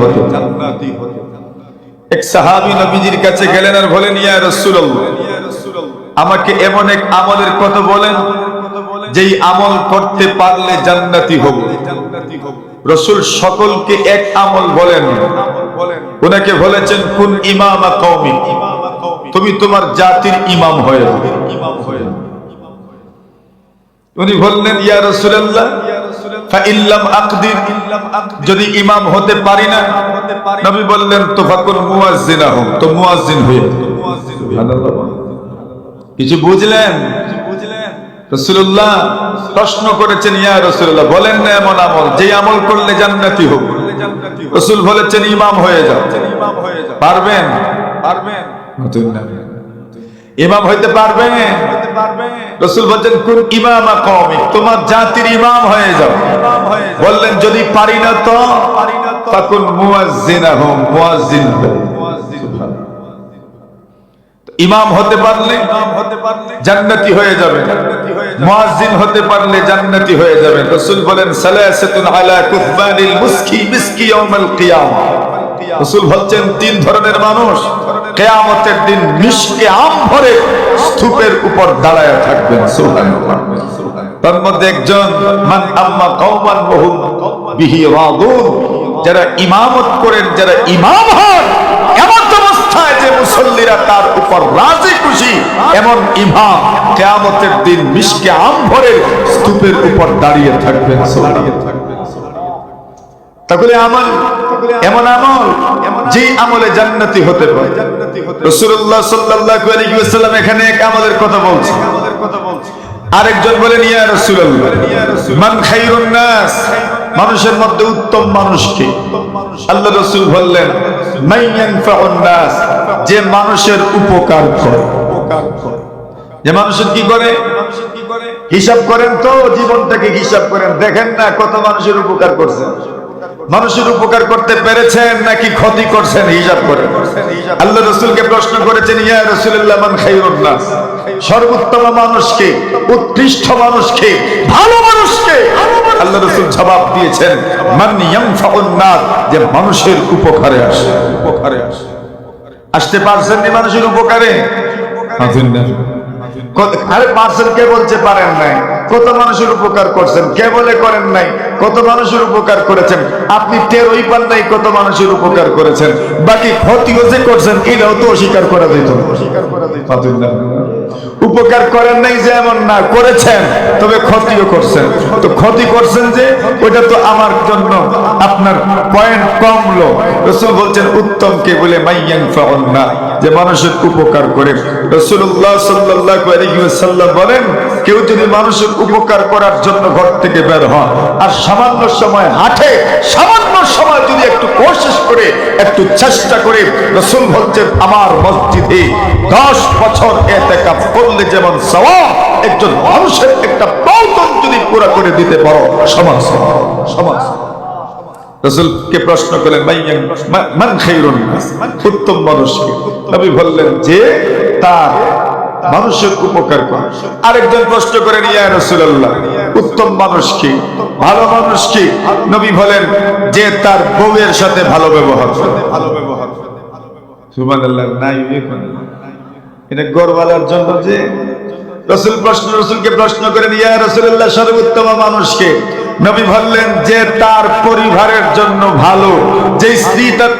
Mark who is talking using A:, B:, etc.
A: হতে এক সাহাবী নবীজির কাছে গেলেন আর বলেন, ইয়া রাসূলুল্লাহ, আমাকে এমন এক আমলের কথা বলেন, যেই আমল করতে পারলে জান্নাতি হব। রসুল সকলকে এক আমল বলেন। ওনাকে বলেছেন, কোন ইমাম কওমি, তুমি তোমার জাতির ইমাম হয়ে উনি বললেন, ইয়া রাসূলুল্লাহ ফাইল্লাম আকদির যদি ইমাম হতে পারি না নবী বললেন তো ফাকুন মুয়াজ্জিনা হোক তো মুয়াজ্জিন হয়ে কিছু বুঝলেন? রসুল্লাহ প্রশ্ন করেছেন ইয়া রসুল্লাহ বলেন না এমন আমল যে আমল করলে জান্নাতি হোক। রসুল বলেছেন ইমাম হয়ে যাও। পারবেন? পারবেন। ইমাম হইতে পারবেন? রসুল বলছেন কোন ইমাম কওমি? তোমার জাতির ইমাম হয়ে যাও। বললেন যদি পারি না তো তখন মুয়াজ্জিনা হোম মুয়াজ্জিন ইমাম হতে পারলে জান্নাতি হয়ে যাবে। মুয়াজ্জিন হতে পারলে জান্নাতি হয়ে যাবে। রাসূল বলেন সালাসাতুন আলা কুফবানিল মুসকি মিসকি ইয়াউমাল কিয়ামা। রাসূল বলছেন তিন ধরনের মানুষ। কিয়ামতের দিন মিশকে আম ভরে স্তূপের উপর দাঁড়ায় থাকবেন, সুবহানাল্লাহ। তার মধ্যে একজন, মান আম্মা কওমান বহু বিহি যারা ইমামত করেন, যারা ইমাম হন, এমন অবস্থায় যে মুসল্লিরা তার উপর রাজি খুশি, এমন ইমাম কেয়ামতের দিন মিশকে আম ভরে স্তূপের উপর দাঁড়িয়ে থাকবেন থাকবেন তাহলে আমল এমন আমল যে আমলে। জান্নাতি হতে পারে। রাসূলুল্লাহ সাল্লাল্লাহু আলাইহি ওয়াসাল্লাম এখানে এক আমলের কথা বলছে। আরেকজন বলেন ইয়া রাসূলুল্লাহ। মান খায়রুন নাস? মানুষের মধ্যে উত্তম মানুষ কে আল্লাহ রাসূল বললেন মান ইয়ানফাউন নাস যে মানুষের উপকার করে। যে মানুষের কি করে? হিসাব করেন তো জীবনটাকে হিসাব করেন। দেখেন না কত মানুষের উপকার করছেন মানুষের উপকার করতে পেরেছেন নাকি ক্ষতি করছেন? হিসাব করেন আল্লাহ রসুলকে প্রশ্ন করেছেন ইয়া রসুল্লাহ সর্বোত্তম মানুষকে উৎকৃষ্ট মানুষকে ভালো মানুষকে আল্লাহ রসুল জবাব দিয়েছেন মান যে মানুষের উপকারে আসে। উপকারে আসে। আসতে পারছেন নি মানুষের উপকারে? আরে পার্সেল কে বলছে পারেন নাই? কত মানুষের উপকার করছেন? কে বলে করেন নাই? কত মানুষের উপকার করেছেন? আপনি টেরই পান নাই, কত মানুষের উপকার করেছেন? বাকি ক্ষতিও যে করছেন, এটাও তো অস্বীকার করা যেত অস্বীকার করা উপকার করেন নাই যে এমন না, করেছেন। তবে ক্ষতিও করছেন। তো ক্ষতি করছেন যে তো আমার জন্য আপনার পয়েন্ট কমলো রসুল বলছেন, উত্তম কে বলে না। যে মানুষের উপকার করে। বলেন, কেউ যদি মানুষের উপকার করার জন্য ঘর থেকে বের হন, আর সামান্য সময় হাঁটে, সামান্য সময় যদি একটু কোশিশ করে, একটু চেষ্টা করে, রসুল বলছেন, আমার মসজিদে দশ বছর এতে করলে যেমন সওয়াব, একজন মানুষের একটা পুরা করে দিতে পারো। সমাজ সমাজ। উত্তম যে তার মানুষ কি? ভালো মানুষ কি? নবী বলেন, যে তার বউয়ের সাথে ভালো ব্যবহার ভালো ব্যবহার নাই এটা গরবালার জন্য যে রসুল প্রশ্ন, রসুলকে প্রশ্ন করেন ইয়া রসুল্লাহ সর্বোত্তম মানুষকে। নবী বললেন, যে তার পরিবারের জন্য ভালো যে স্ত্রী তার